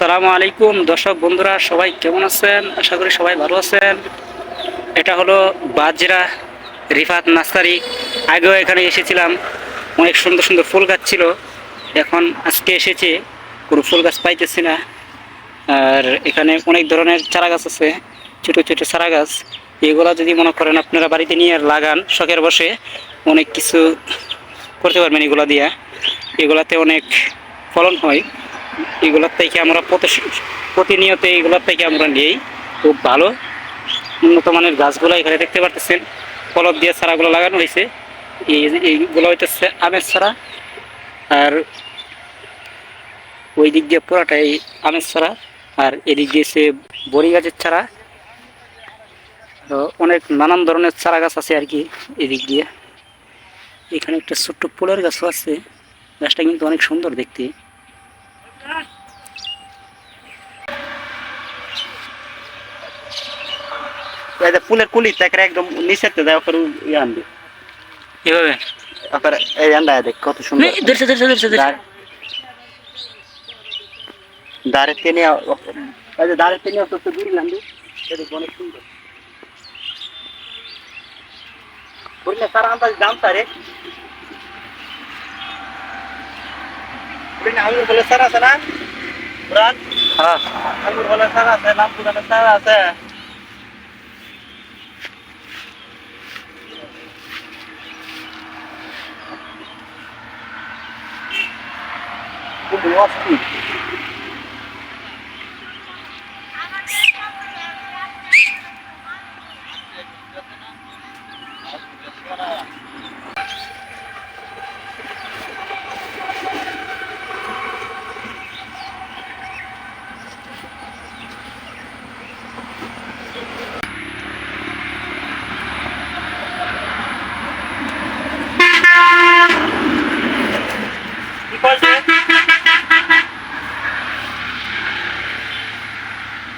আসসালামু আলাইকুম। দর্শক বন্ধুরা, সবাই কেমন আছেন? আশা করি সবাই ভালো আছেন। এটা হলো বাজরা রিফাত নার্সারি। আগেও এখানে এসেছিলাম। অনেক সুন্দর সুন্দর ফুল গাছ ছিল। এখন আজকে এসেছে। কোনো ফুল গাছ পাইতেছি না। আর এখানে অনেক ধরনের চারা গাছ আছে। ছোট ছোট চারা গাছ। এগুলো যদি মনে করেন আপনারা বাড়িতে নিয়ে লাগান, শখের বসে অনেক কিছু করতে পারবেন এগুলা দিয়ে। এগুলাতে অনেক ফলন হয়। এগুলোর থেকে আমরা প্রতি- প্রতিনিয়ত এইগুলোর থেকে আমরা নিই খুব ভালো উন্নত মানের গাছগুলো এখানে দেখতে পারতেছেন। কলব দিয়ে চারাগুলো লাগানো হয়েছে। এই এইগুলো হইতেছে আমের চারা। আর ওই দিক দিয়ে পুরাটাই আমের চারা। আর এদিক দিয়ে সে বড়ি গাছের চারা। তো অনেক নানান ধরনের চারা গাছ আছে আর কি এদিক দিয়ে। এখানে একটা ছোট্ট ফুলের গাছও আছে। গাছটা কিন্তু অনেক সুন্দর দেখতে। ফুলের কুলি তাকে একদম নিচেতে দেয় ওপরে ইয়ে আনবে এভাবে ওপরে এই আন্ডা দেখ কত সুন্দর এই, ধরছে ধরছে ধরছে ধরছে দাঁড়- দাঁড়ে টেনে এই যে দাঁড়ে টেনে অত দূরে নামবে এটা অনেক সুন্দর বললে সারা আন্দাজ দাম তারে বললে আঙুর বলে সারা আছে না মুরাদ হ্যাঁ আঙুর বলে সারা আছে নাম দোকানে সারা আছে খুব অস্থির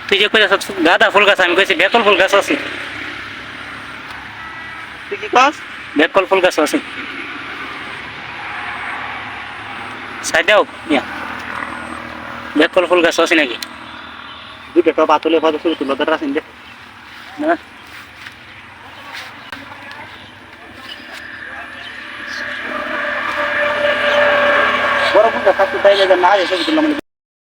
তুই যে কইতাছ গাঁদা ফুল গাছ আমি কইছি বেকল ফুল গাছ আছে তুই কি কস বেকল ফুল গাছ আছে সাইডেও ইয়া বেকল ফুল গাছ আছে নাকি দুটো টপ আতুলে কত শুরু তুলো তোর রাসিন দে না বড় ফুলটা থাকতে চাইলে যে না এসে তুললাম